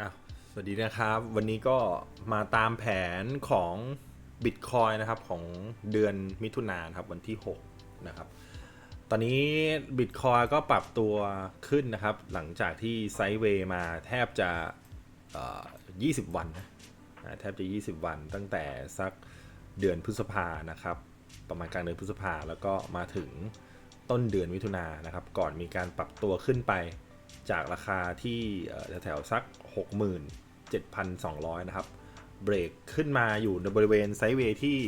อะสวัสดีนะครับ วันนี้ก็มาตามแผนของ Bitcoin นะครับของเดือนมิถุนายนครับวันที่ 6 นะครับ ตอนนี้ Bitcoin ก็ปรับตัวขึ้นนะครับ หลังจากที่ไซด์เวย์มาแทบจะเอ่อ20 วันนะแทบจะ 20 วันตั้งแต่สักเดือนพฤษภานะครับ ประมาณกลางเดือนพฤษภาแล้วก็มาถึงต้นเดือนมิถุนายนนะครับ ก่อนมีการปรับตัวขึ้นไป จากราคาที่แถวๆสัก 67,200 นะครับ เบรกขึ้นมาอยู่ในบริเวณไซด์เวย์ที่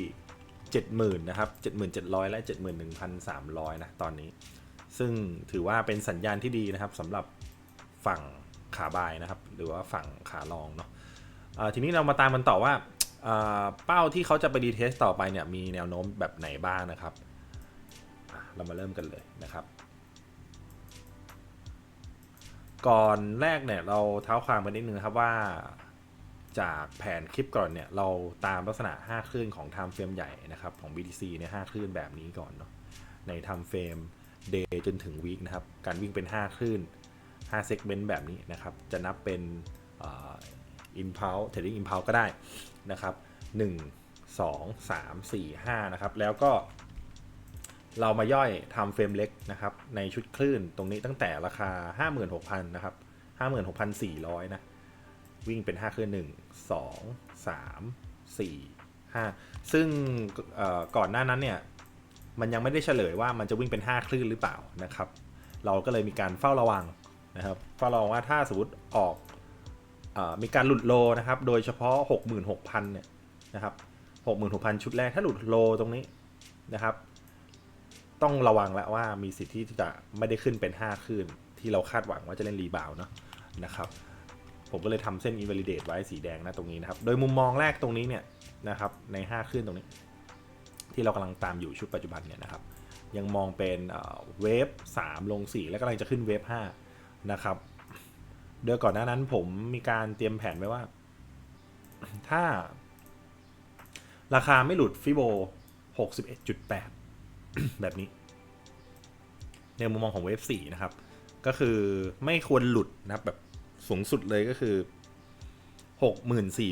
70,000 นะครับ 77,000 และ 71,300 นะตอนนี้ ซึ่งถือว่าเป็นสัญญาณที่ดีนะครับสำหรับฝั่งขาบายนะครับ หรือว่าฝั่งขาลองเนาะเอ่อทีนี้เรามาตามกันต่อว่าเป้าที่เขาจะไปดีเทสต่อไปเนี่ยมีแนวโน้มแบบไหนบ้างนะครับ เรามาเริ่มกันเลยนะครับ ก่อนแรกเนี่ยเราเท้าความกันนิดนึงนะครับว่า จากแผนคลิปก่อนเนี่ยเราตามลักษณะ 5 คลื่นของ time frame ใหญ่นะครับของ BTC เนี่ย5คลื่นแบบนี้ก่อนเนาะใน time frame day จนถึง week นะครับ การวิ่งเป็น 5 คลื่น 5 segment แบบนี้นะครับ จะนับเป็นอ่อ impulse trading impulse ก็ได้นะครับ 1 2 3 4 5 นะครับ แล้วก็ เรามาย่อยทำเฟรมเล็กนะครับในชุดคลื่นตรงนี้ตั้งแต่ราคา 56,000 นะครับ 56,400 นะ วิ่งเป็น 5 คลื่น 1 2 3 4 5 ซึ่งเอ่อก่อนหน้านั้นเนี่ย มันยังไม่ได้เฉลยว่ามันจะวิ่งเป็น 5 คลื่นหรือเปล่านะครับ เราก็เลยมีการเฝ้าระวังนะครับเฝ้าระวังว่าถ้าสมมติออกอมีการหลุดโลนะครับ โดยเฉพาะ 66,000 เนี่ยนะครับ 66,000 ชุดแรกถ้าหลุดโลตรงนี้นะครับ ต้องระวังแล้วว่ามีสิทธิ์ที่จะไม่ได้ขึ้นเป็น 5คลื่นที่เราคาดหวังว่าจะเล่นรีบาวเนาะนะครับผมก็เลยทำเส้น invalidate ไว้สีแดงนะตรงนี้นะครับ โดยมุมมองแรกตรงนี้เนี่ยนะครับใน5คลื่นตรงนี้ ที่เรากำลังตามอยู่ชุดปัจจุบันเนี่ยนะครับ ยังมองเป็นเวฟ3ลง 4 แล้วกำลังจะขึ้นเวฟ5นะครับโดยก่อนหน้านั้นผมมีการเตรียมแผนไว้ว่า ถ้า ราคาไม่หลุดฟิโบ61.8 แบบนี้ ในมุมมองของเวฟ4นะครับ ก็คือไม่ควรหลุดนะแบบสูงสุดเลยก็คือ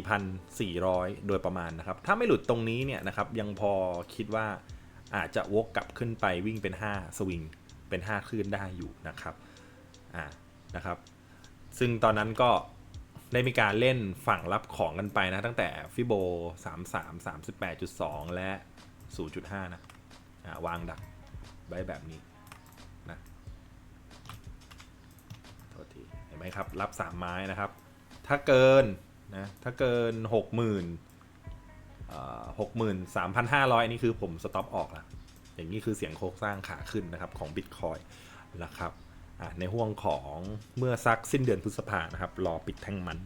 64,400 โดยประมาณนะครับ ถ้าไม่หลุดตรงนี้เนี่ยนะครับ ยังพอคิดว่าอาจจะวกกลับขึ้นไปวิ่งเป็น 5 สวิง เป็น 5 คลื่นได้อยู่นะครับอ่านะครับ ซึ่งตอนนั้นก็ได้มีการเล่นฝั่งรับของกันไปนะ ตั้งแต่ฟิโบ 33 38.2 และ 0.5 นะอ่าวางดักไว้แบบนี้นะโทษทีเห็น ไหมครับ รับ 3 ไม้นะครับ ถ้าเกินนะถ้าเกิน 60,000หกหมื่นสามพันห้าร้อยอันนี้คือผมสต็อปออกละอย่างนี้คือเสียงโครงสร้างขาขึ้นนะครับของ Bitcoin นะครับในห่วงของเมื่อสักสิ้นเดือนพฤษภานะครับ รอปิดแท่งมัน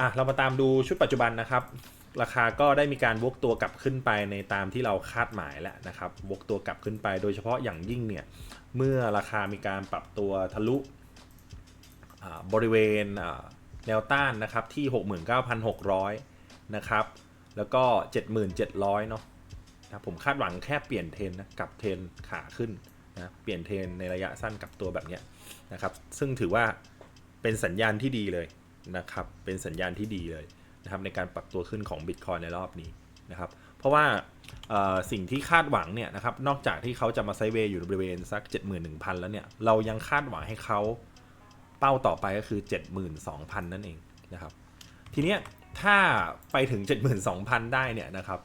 อะเรามาตามดูชุดปัจจุบันนะครับ ราคาก็ได้มีการวกตัวกลับขึ้นไปในตามที่เราคาดหมายแล้วนะครับวกตัวกลับขึ้นไป โดยเฉพาะอย่างยิ่งเนี่ยเมื่อราคามีการปรับตัวทะลุ บริเวณแนวต้านนะครับที่ 69,600 นะครับ แล้วก็ 7,700 เนาะนะผมคาดหวังแค่เปลี่ยนเทรนนะกับเทรนขาขึ้นนะเปลี่ยนเทรนในระยะสั้นกับตัวแบบเนี้ยนะครับ ซึ่งถือว่าเป็นสัญญาณที่ดีเลยนะครับ เป็นสัญญาณที่ดีเลยนะครับในการปรับตัวขึ้นของ Bitcoin ในรอบนี้นะครับ เพราะว่าสิ่งที่คาดหวังเนี่ยนะครับ นอกจากที่เขาจะมาไซเวย์อยู่บริเวณสัก 71,000 แล้วเนี่ย เรายังคาดหวังให้เขา เป้าต่อไปก็คือ 72,000 นั่นเองนะครับ ทีเนี้ยถ้าไปถึง 72,000 ได้เนี่ยนะครับ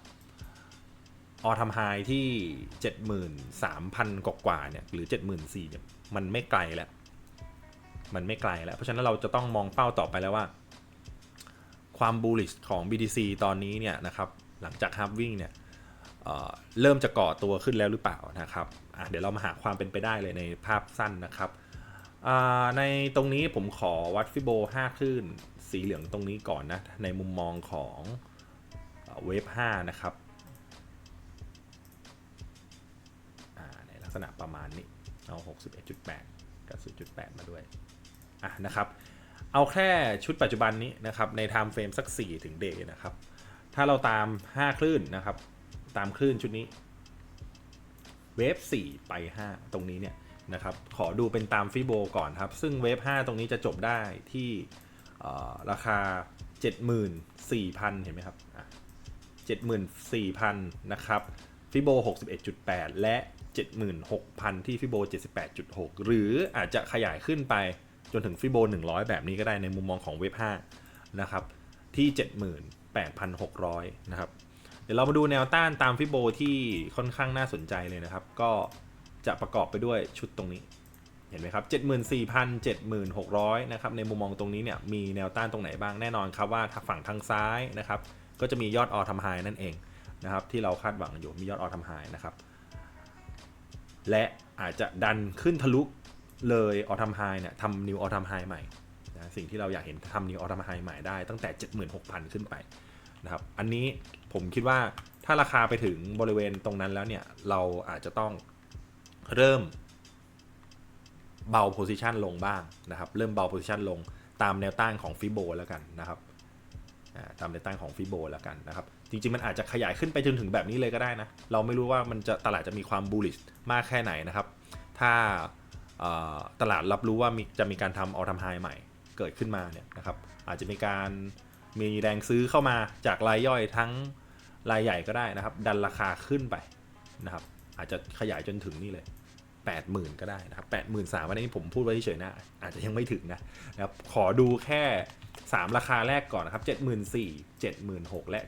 ออทำไฮที่ 73,000 กว่าๆเนี่ยหรือ 74,000เนี่ยมันไม่ไกลแล้ว มันไม่ไกลแล้ว เพราะฉะนั้นเราจะต้องมองเป้าต่อไปแล้วว่า ความ bullish ของ BTC ตอนนี้เนี่ยนะครับหลังจากฮาร์ v วิ่งเนี่ยเเริ่มจะก่อตัวขึ้นแล้วหรือเปล่านะครับเดี๋ยวเรามาหาความเป็นไปได้เลยในภาพสั้นนะครับ ในตรงนี้ผมขอวัดฟิโบ5คลื่นสีเหลืองตรงนี้ก่อนนะ ในมุมมองของเวฟ5นะครับในลักษณะประมาณนี้ เอา 61.8 กับ 0.8 มาด้วยอะนะครับ เอาแค่ชุดปัจจุบันนี้นะครับ ใน time frame สัก 4 ถึง day นะครับ ถ้าเราตาม 5 คลื่นนะครับ ตามคลื่นชุดนี้ เวฟ4ไป 5 ตรงนี้เนี่ย นะครับ ขอดูเป็นตามฟิโบก่อนครับ ซึ่งเวฟ5ตรงนี้จะจบได้ที่เอ่อราคา 74,000 เห็นไหมครับอะ74,000 นะครับ ฟิโบ 61.8 และ 76,000 ที่ฟิโบ 78.6 หรืออาจจะขยายขึ้นไปจนถึงฟิโบ 100 แบบนี้ก็ได้ในมุมมองของเว็บ5นะครับ ที่ 78,600 นะครับ เดี๋ยวเรามาดูแนวต้านตามฟิโบที่ค่อนข้างน่าสนใจเลยนะครับ ก็ จะประกอบไปด้วยชุดตรงนี้ เห็นไหมครับ 74,700 นะครับ ในมุมมองตรงนี้เนี่ยมีแนวต้านตรงไหนบ้างแน่นอนครับว่าทาฝั่งทางซ้ายนะครับ ก็จะมียอดออทำไฮนั่นเองนะครับ ที่เราคาดหวังอยู่มียอดออทำไฮนะครับ และอาจจะดันขึ้นทะลุเลยออทำไฮเนี่ยทำนิวออทำไฮใหม่นะสิ่งที่เราอยากเห็นทำนิวออทำไฮใหม่ได้ตั้งแต่ 76,000 ขึ้นไปนะครับ อันนี้ผมคิดว่าถ้าราคาไปถึงบริเวณตรงนั้นแล้วเนี่ย เราอาจจะต้อง เริ่มเบาโพซิชันลงบ้างนะครับ เริ่มเบาโพซิชันลงตามแนวต้านของฟิโบแล้วกันนะครับตามแนวต้านของฟิโบแล้วกันนะครับ จริงๆ มันอาจจะขยายขึ้นไปจนถึงแบบนี้เลยก็ได้นะ เราไม่รู้ว่ามันจะตลาดจะมีความบูลลิชมากแค่ไหนนะครับ ถ้าตลาดรับรู้ว่ามีจะมีการทำออทำไฮใหม่เกิดขึ้นมาเนี่ยนะครับ อาจจะมีการมีแรงซื้อเข้ามาจากรายย่อยทั้งรายใหญ่ก็ได้นะครับ ดันราคาขึ้นไปนะครับ อาจจะขยายจนถึงนี่เลย 80,000 ก็ได้นะครับ83,000วันนี้ผมพูดไว้เฉยๆนะ อาจจะยังไม่ถึงนะนะครับขอดูแค่ 3 ราคาแรกก่อนนะครับ 74,000 76,000 และ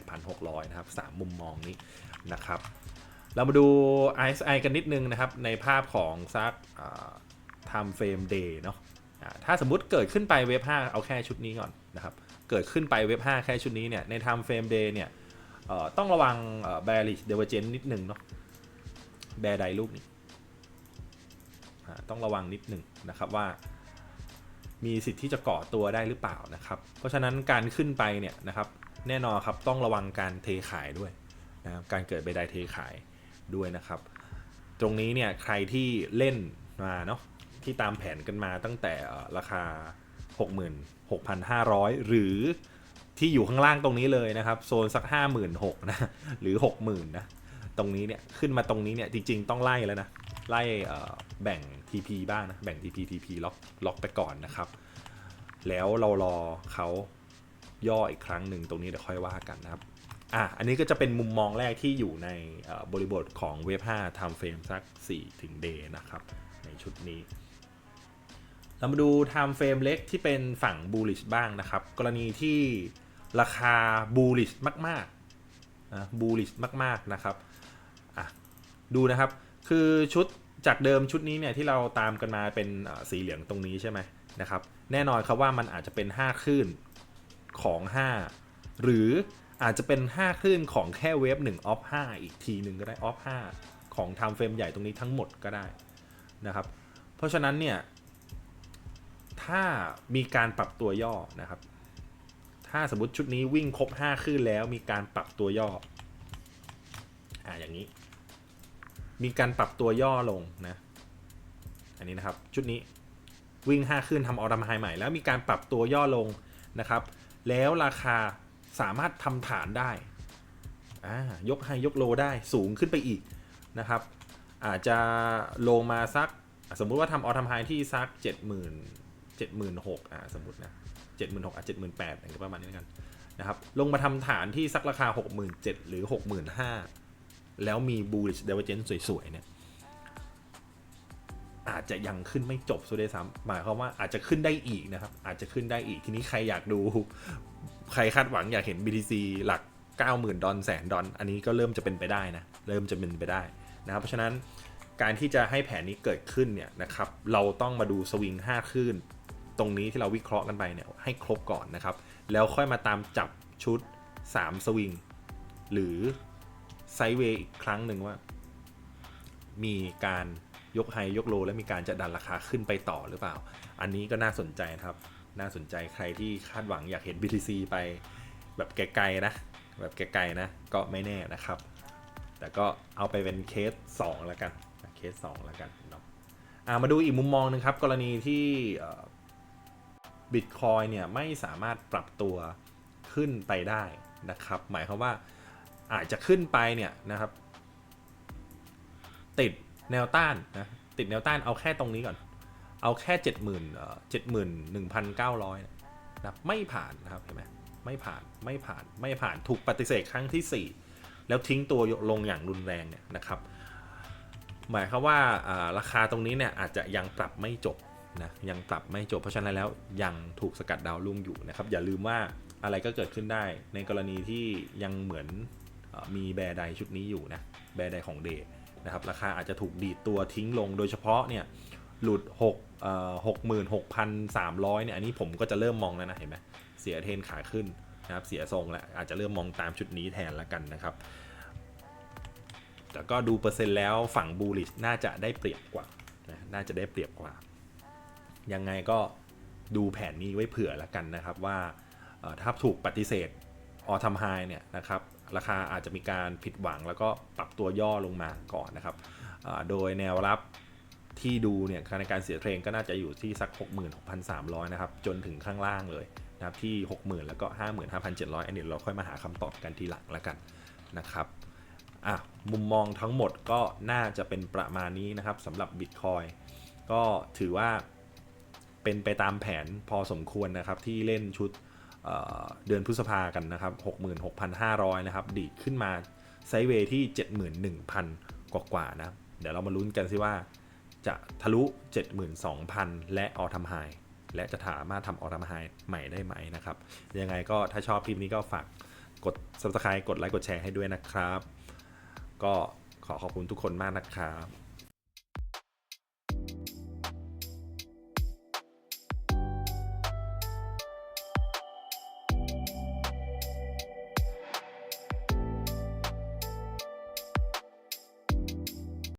78,600 นะครับ 3 มุมมองนี้นะครับ เรามาดู RSI กันนิดนึงนะครับ ในภาพของซัก time frame day เนาะถ้าสมมุติเกิดขึ้นไปเว็บ5เอาแค่ชุดนี้ก่อนนะครับ เกิดขึ้นไปเว็บ5แค่ชุดนี้เนี่ย ใน time frame day เนี่ยต้องระวังเอ่อ bearish divergence นิดนึงเนาะ bear ใดลูกนี้อ่ต้องระวังนิดหนึ่งนะครับว่า มีสิทธิ์ที่จะก่อตัวได้หรือเปล่านะครับ เพราะฉะนั้นการขึ้นไปเนี่ยนะครับแน่นอนครับต้องระวังการเทขายด้วยนะครับการเกิดใบไดเทขายด้วยนะครับ ตรงนี้เนี่ยใครที่เล่นมาเนาะที่ตามแผนกันมาตั้งแต่เอ่อราคา 66,500 หรือที่อยู่ข้างล่างตรงนี้เลยนะครับ โซนสัก 56,000นะหรือ 60,000นะ ตรงนี้เนี่ยขึ้นมาตรงนี้เนี่ยจริง ๆ ต้องไล่แล้วนะ ไล่แบ่ง TP บ้างนะ แบ่ง TP TP ล็อกล็อกไปก่อนนะครับ แล้วเรารอเขาย่ออีกครั้งหนึ่งตรงนี้เดี๋ยวค่อยว่ากันนะครับอะอันนี้ก็จะเป็นมุมมองแรกที่อยู่ในบริบทของเว็บ5 time frame สัก4ถึง day นะครับ ในชุดนี้ เรามาดู time frame เล็กที่เป็นฝั่ง bullish บ้างนะครับ กรณีที่ราคา bullish มากๆนะ bullish มากๆนะครับ ดูนะครับ คือชุดจากเดิมชุดนี้เนี่ยที่เราตามกันมาเป็นสีเหลืองตรงนี้ใช่ไหมนะครับ แน่นอนครับว่ามันอาจจะเป็น 5 คลื่นของ 5 หรืออาจจะเป็น 5 คลื่นของแค่เวฟ1ออฟ5อีกทีหนึ่งก็ได้ออฟ5ของไทม์เฟรมใหญ่ตรงนี้ทั้งหมดก็ได้นะครับ เพราะฉะนั้นเนี่ย ถ้ามีการปรับตัวย่อนะครับ ถ้าสมมติชุดนี้วิ่งครบ 5 คลื่นแล้วมีการปรับตัวย่ออ่าอย่างนี้ มีการปรับตัวย่อลงนะ อันนี้นะครับ ชุดนี้วิ่ง 5 ขึ้นทำออร์มไฮใหม่ แล้วมีการปรับตัวย่อลงนะครับ แล้วราคาสามารถทำฐานได้อายกไฮยกโลได้สูงขึ้นไปอีกนะครับ อาจจะลงมาสักสมมุติว่าทำออทำไฮที่สัก 70,000 76,000อ่าสมมตินะ76,000อะ78,000อย่างเงี้ยประมาณนี้กันนะครับ ลงมาทำฐานที่สักราคา 67,000หรือ 65,000 แล้วมี bullish divergence สวยๆเนี่ยอาจจะยังขึ้นไม่จบซะด้วยซ้ำหมายความว่าอาจจะขึ้นได้อีกนะครับ อาจจะขึ้นได้อีกทีนี้ใครอยากดูใครคาดหวังอยากเห็น BTC หลัก 90,000 ดอลแสนดอลอันนี้ก็เริ่มจะเป็นไปได้นะ เริ่มจะเป็นไปได้นะครับ เพราะฉะนั้นการที่จะให้แผนนี้เกิดขึ้นเนี่ยนะครับ เราต้องมาดูสวิง5คลื่น ตรงนี้ที่เราวิเคราะห์กันไปเนี่ยให้ครบก่อนนะครับ แล้วค่อยมาตามจับชุด 3 สวิงหรือ ไซเวย์อีกครั้งหนึ่งว่า มีการยกไฮยกโล และมีการจะดันราคาขึ้นไปต่อหรือเปล่า อันนี้ก็น่าสนใจครับ น่าสนใจใครที่คาดหวังอยากเห็น BTC ไปแบบไกลๆนะ แบบไกลๆนะ ก็ไม่แน่นะครับ แต่ก็เอาไปเป็นเคส 2 แล้วกัน เคส 2 แล้วกันเนาะมาดูอีกมุมมองหนึงครับ กรณีที่บิตคอยเนี่ยไม่สามารถปรับตัวขึ้นไปได้นะครับ หมายความว่า อาจจะขึ้นไปเนี่ยนะครับ ติดแนวต้านนะติดแนวต้านเอาแค่ตรงนี้ก่อน เอาแค่เจ็ดหมื่นเจ็ดหมื่นหนึ่งพันเก้าร้อยนะไม่ผ่านนะครับเห็นไหมไม่ผ่านไม่ผ่านไม่ผ่านถูกปฏิเสธครั้งที่ 4 แล้วทิ้งตัวลงอย่างรุนแรงเนี่ยนะครับ หมายความว่าราคาตรงนี้เนี่ยอาจจะยังปรับไม่จบนะยังปรับไม่จบเพราะฉะนั้นแล้วยังถูกสกัดดาวรุ่งอยู่นะครับ อย่าลืมว่าอะไรก็เกิดขึ้นได้ในกรณีที่ยังเหมือน มีแบร์ไดชุดนี้อยู่นะแบร์ไดของเดย์นะครับราคาอาจจะถูกดีดตัวทิ้งลงโดยเฉพาะเนี่ยหลุด6เอ่อ66,300เนี่ยอันนี้ผมก็จะเริ่มมองแล้วนะเห็นไหมเสียเทนขาขึ้นนะครับเสียทรงแล้วอาจจะเริ่มมองตามชุดนี้แทนแล้วกันนะครับแต่ก็ดูเปอร์เซ็นต์แล้วฝั่งบูลิชน่าจะได้เปรียบกว่านะน่าจะได้เปรียบกว่า ยังไงก็ดูแผนนี้ไว้เผื่อแล้วกันนะครับว่าถ้าถูกปฏิเสธ ออทำไฮเนี่ยนะครับราคาอาจจะมีการผิดหวังแล้วก็ปรับตัวย่อลงมาก่อนนะครับโดยแนวรับที่ดูเนี่ยในการเสียเทรนก็น่าจะอยู่ที่สัก 66,300 นะครับ จนถึงข้างล่างเลยนะครับที่ 60,000 แล้วก็ 55,700 อันนี้เราค่อยมาหาคำตอบกันทีหลังแล้วกันนะครับอะมุมมองทั้งหมดก็น่าจะเป็นประมาณนี้นะครับสำหรับ Bitcoin ก็ถือว่าเป็นไปตามแผนพอสมควรนะครับที่เล่นชุด เดือนพฤษภากันนะครับ 66,500 นะครับ ดีดขึ้นมาไซด์เวย์ที่ 71,000 กว่าๆนะ เดี๋ยวเรามาลุ้นกันซิว่า จะทะลุ 72,000 และออทำไฮและจะสามารถทำออทำไฮใหม่ได้ไหมนะครับ ยังไงก็ถ้าชอบคลิปนี้ก็ฝากกด subscribe กดไลค์กดแชร์ให้ด้วยนะครับ ก็ขอขอบคุณทุกคนมากนะครับ